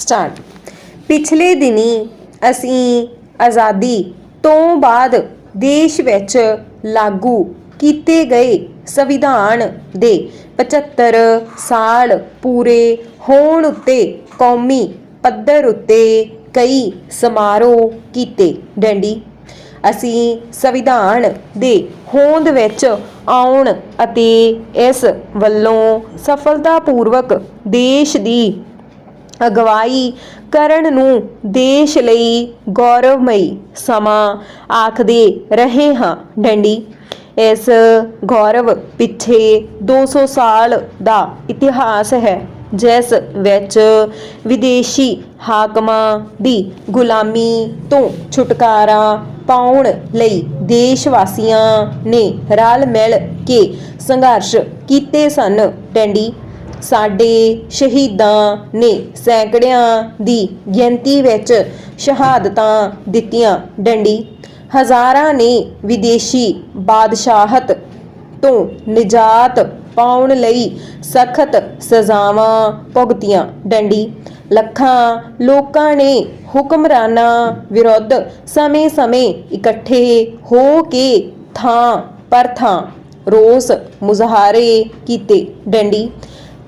Start ਪਿਛਲੇ ਦਿਨੀ ਅਸੀਂ ਆਜ਼ਾਦੀ ਤੋਂ ਬਾਅਦ ਦੇਸ਼ ਵਿੱਚ ਲਾਗੂ ਕੀਤੇ ਗਏ ਸੰਵਿਧਾਨ ਦੇ 75 ਸਾਲ ਪੂਰੇ ਹੋਣ ਉੱਤੇ ਕੌਮੀ ਪੱਧਰ ਉੱਤੇ ਕਈ ਸਮਾਰੋਹ ਕੀਤੇ। ਡੈਂਡੀ ਅਸੀਂ ਸੰਵਿਧਾਨ ਦੇ ਹੋਂਦ ਵਿੱਚ ਆਉਣ ਅਤੇ ਇਸ ਵੱਲੋਂ ਸਫਲਤਾਪੂਰਵਕ ਦੇਸ਼ ਦੀ ਅਗਵਾਈ ਕਰਨ ਨੂੰ ਦੇਸ਼ ਲਈ ਗੌਰਵਮਈ ਸਮਾਂ ਆਖਦੇ ਰਹੇ ਹਾਂ ਡੰਡੀ। ਇਸ ਗੌਰਵ ਪਿੱਛੇ 200 ਸਾਲ ਦਾ ਇਤਿਹਾਸ ਹੈ, ਜਿਸ ਵਿੱਚ ਵਿਦੇਸ਼ੀ ਹਾਕਮਾਂ ਦੀ ਗੁਲਾਮੀ ਤੋਂ ਛੁਟਕਾਰਾ ਪਾਉਣ ਲਈ ਦੇਸ਼ ਵਾਸੀਆਂ ਨੇ ਰਲ ਮਿਲ ਕੇ ਸੰਘਰਸ਼ ਕੀਤੇ ਸਨ। ਡੈਂਡੀ ਸਾਡੇ ਸ਼ਹੀਦਾਂ ਨੇ ਸੈਂਕੜਿਆਂ ਦੀ ਗਿਣਤੀ ਵਿੱਚ ਸ਼ਹਾਦਤਾਂ ਦਿੱਤੀਆਂ। ਡੰਡੀ, ਹਜ਼ਾਰਾਂ ਨੇ ਵਿਦੇਸ਼ੀ ਬਾਦਸ਼ਾਹਤ ਤੋਂ ਨਿਜਾਤ ਪਾਉਣ ਲਈ ਸਖਤ ਸਜ਼ਾਵਾਂ ਭੁਗਤੀਆਂ। ਡੰਡੀ, ਲੱਖਾਂ ਲੋਕਾਂ ਨੇ ਹੁਕਮਰਾਨਾਂ ਵਿਰੁੱਧ ਸਮੇਂ-ਸਮੇਂ ਇਕੱਠੇ ਹੋ ਕੇ ਥਾਂ ਪਰ ਥਾਂ ਰੋਸ ਮੁਜ਼ਾਹਰੇ ਕੀਤੇ। ਡੰਡੀ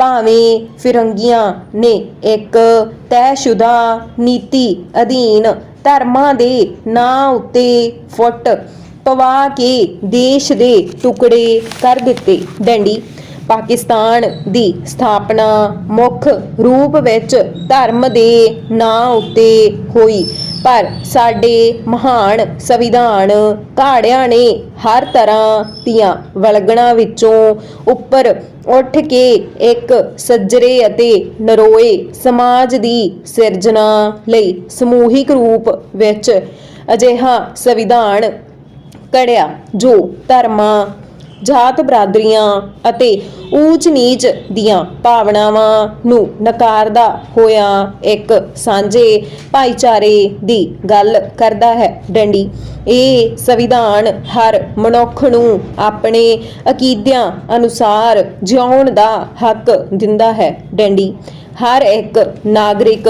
ਭਾਵੇਂ ਫਿਰੰਗੀਆਂ ਨੇ ਇੱਕ ਤੈਅਸ਼ੁਦਾ ਨੀਤੀ ਅਧੀਨ ਧਰਮਾਂ ਦੇ ਨਾਂ ਉੱਤੇ ਫੁੱਟ ਪਵਾ ਕੇ ਦੇਸ਼ ਦੇ ਟੁਕੜੇ ਕਰ ਦਿੱਤੇ। ਡੰਡੀ, ਪਾਕਿਸਤਾਨ ਦੀ ਸਥਾਪਨਾ ਮੁੱਖ ਰੂਪ ਵਿੱਚ ਧਰਮ ਦੇ ਨਾਂ ਉੱਤੇ ਹੋਈ। ਪਰ ਸਾਡੇ ਮਹਾਨ ਸੰਵਿਧਾਨ ਘਾੜਿਆਂ ਨੇ ਹਰ ਤਰ੍ਹਾਂ ਦੀਆਂ ਵਲਗਣਾ ਵਿੱਚੋਂ ਉੱਪਰ ਉੱਠ ਕੇ ਇੱਕ ਸੱਜਰੇ ਅਤੇ ਨਰੋਏ ਸਮਾਜ ਦੀ ਸਿਰਜਣਾ ਲਈ ਸਮੂਹਿਕ ਰੂਪ ਵਿੱਚ ਅਜਿਹਾ ਸੰਵਿਧਾਨ ਕੜਿਆ ਜੋ ਧਰਮਾਂ ਜਾਤ ਬਰਾਦਰੀਆਂ ਅਤੇ ਊਚ ਨੀਚ ਦੀਆਂ ਭਾਵਨਾਵਾਂ ਨੂੰ ਨਕਾਰਦਾ ਹੋਇਆ ਇੱਕ ਸਾਂਝੇ ਭਾਈਚਾਰੇ ਦੀ ਗੱਲ ਕਰਦਾ ਹੈ ਡੰਡੀ। ਇਹ ਸੰਵਿਧਾਨ ਹਰ ਮਨੁੱਖ ਨੂੰ ਆਪਣੇ ਅਕੀਦਿਆਂ ਅਨੁਸਾਰ ਜਿਉਣ ਦਾ ਹੱਕ ਦਿੰਦਾ ਹੈ। ਡੰਡੀ, ਹਰ ਇੱਕ ਨਾਗਰਿਕ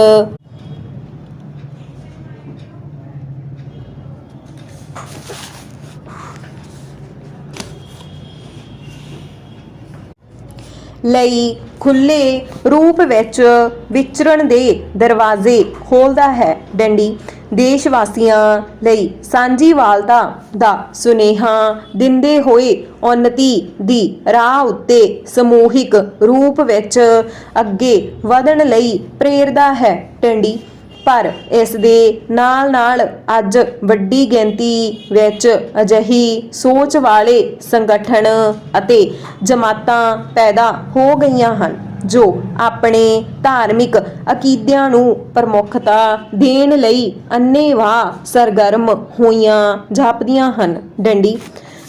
ਲਈ ਖੁੱਲੇ ਰੂਪ ਵਿੱਚ ਵਿਚਰਨ ਦੇ ਦਰਵਾਜ਼ੇ ਖੋਲਦਾ ਹੈ। ਡੰਡੀ ਦੇਸ਼ ਵਾਸੀਆਂ ਲਈ ਸਾਂਝੀਵਾਲਤਾ ਦਾ ਸੁਨੇਹਾ ਦਿੰਦੇ ਹੋਏ ਉન્નਤੀ ਦੀ ਰਾਹ ਉੱਤੇ ਸਮੂਹਿਕ ਰੂਪ ਵਿੱਚ ਅੱਗੇ ਵਧਣ ਲਈ ਪ੍ਰੇਰਦਾ ਹੈ। ਡੰਡੀ ਪਰ ਇਸ ਦੇ ਨਾਲ-ਨਾਲ ਅੱਜ ਵੱਡੀ ਗਿਣਤੀ ਵਿੱਚ ਅਜਿਹੀ ਸੋਚ ਵਾਲੇ ਸੰਗਠਨ ਅਤੇ ਜਮਾਤਾਂ ਪੈਦਾ ਹੋ ਗਈਆਂ ਹਨ, ਜੋ ਆਪਣੇ ਧਾਰਮਿਕ ਅਕੀਦਿਆਂ ਨੂੰ ਪ੍ਰਮੁੱਖਤਾ ਦੇਣ ਲਈ ਅੰਨੇਵਾਹ ਸਰਗਰਮ ਹੋਈਆਂ ਜਾਪਦੀਆਂ ਹਨ। ਡੰਡੀ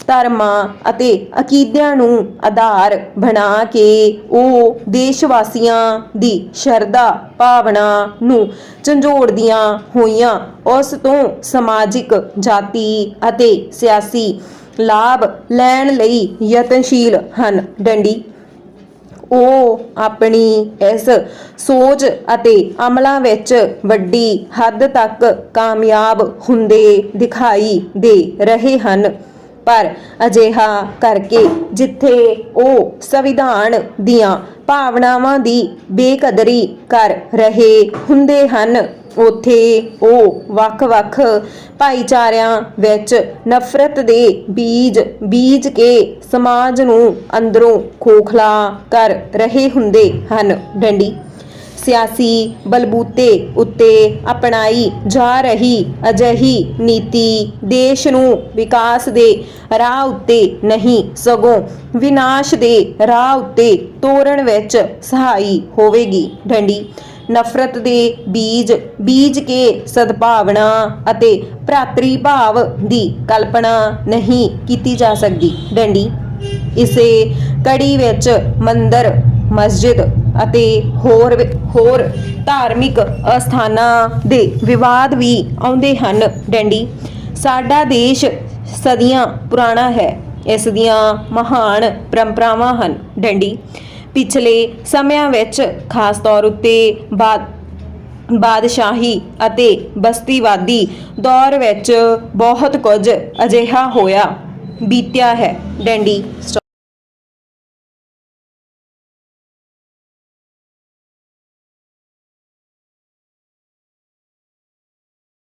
ਧਰਮਾਂ ਅਤੇ ਅਕੀਦਿਆਂ ਨੂੰ ਆਧਾਰ ਬਣਾ ਕੇ ਉਹ ਦੇਸ਼ ਵਾਸੀਆਂ ਦੀ ਸ਼ਰਧਾ ਭਾਵਨਾ ਨੂੰ ਝੰਜੋੜਦੀਆਂ ਹੋਈਆਂ। ਉਸ ਤੋਂ ਸਮਾਜਿਕ, ਜਾਤੀ ਅਤੇ ਸਿਆਸੀ ਲਾਭ ਲੈਣ ਲਈ ਯਤਨਸ਼ੀਲ ਹਨ। ਡੰਡੀ, ਉਹ ਆਪਣੀ ਇਸ ਸੋਚ ਅਤੇ ਅਮਲਾਂ ਵਿੱਚ ਵੱਡੀ ਹੱਦ ਤੱਕ ਕਾਮਯਾਬ ਹੁੰਦੇ ਦਿਖਾਈ ਦੇ ਰਹੇ ਹਨ। ਪਰ ਅਜਿਹਾ ਕਰਕੇ ਜਿੱਥੇ ਉਹ ਸੰਵਿਧਾਨ ਦੀਆਂ ਭਾਵਨਾਵਾਂ ਦੀ ਬੇਕਦਰੀ ਕਰ ਰਹੇ ਹੁੰਦੇ ਹਨ, ਉਥੇ ਉਹ ਵੱਖ-ਵੱਖ ਭਾਈਚਾਰਿਆਂ ਵਿੱਚ ਨਫ਼ਰਤ ਦੇ ਬੀਜ ਬੀਜ ਕੇ ਸਮਾਜ ਨੂੰ ਅੰਦਰੋਂ ਖੋਖਲਾ ਕਰ ਰਹੇ ਹੁੰਦੇ ਹਨ। ਡੰਡੀ ਸਿਆਸੀ ਬਲਬੂਤੇ ਉੱਤੇ ਅਪਣਾਈ ਜਾ ਰਹੀ ਅਜਿਹੀ ਨੀਤੀ ਦੇਸ਼ ਨੂੰ ਵਿਕਾਸ ਦੇ ਰਾਹ ਉੱਤੇ ਨਹੀਂ, ਸਗੋਂ ਵਿਨਾਸ਼ ਦੇ ਰਾਹ ਉੱਤੇ ਤੋਰਨ ਵਿੱਚ ਸਹਾਈ ਹੋਵੇਗੀ। ਡੰਡੀ, ਨਫ਼ਰਤ ਦੇ ਬੀਜ ਬੀਜ ਕੇ ਸਦਭਾਵਨਾ ਅਤੇ ਭਰਾਤਰੀ ਭਾਵ ਦੀ ਕਲਪਨਾ ਨਹੀਂ ਕੀਤੀ ਜਾ ਸਕਦੀ। ਡੰਡੀ, ਇਸੇ ਕੜੀ ਵਿੱਚ ਮੰਦਰ, ਮਸਜਿਦ ਅਤੇ ਹੋਰ ਹੋਰ ਧਾਰਮਿਕ ਅਸਥਾਨਾਂ ਦੇ ਵਿਵਾਦ ਵੀ ਆਉਂਦੇ ਹਨ। ਡੈਂਡੀ, ਸਾਡਾ ਦੇਸ਼ ਸਦੀਆਂ ਪੁਰਾਣਾ ਹੈ। ਇਸ ਦੀਆਂ ਮਹਾਨ ਪਰੰਪਰਾਵਾਂ ਹਨ। ਡੰਡੀ, ਪਿਛਲੇ ਸਮਿਆਂ ਵਿੱਚ ਖਾਸ ਤੌਰ ਉੱਤੇ ਬਾਦ, ਬਾਦਸ਼ਾਹੀ ਅਤੇ ਬਸਤੀਵਾਦੀ ਦੌਰ ਵਿੱਚ ਬਹੁਤ ਕੁਝ ਅਜਿਹਾ ਹੋਇਆ, ਬੀਤਿਆ ਹੈ। ਡੈਂਡੀ ਸਟੋ-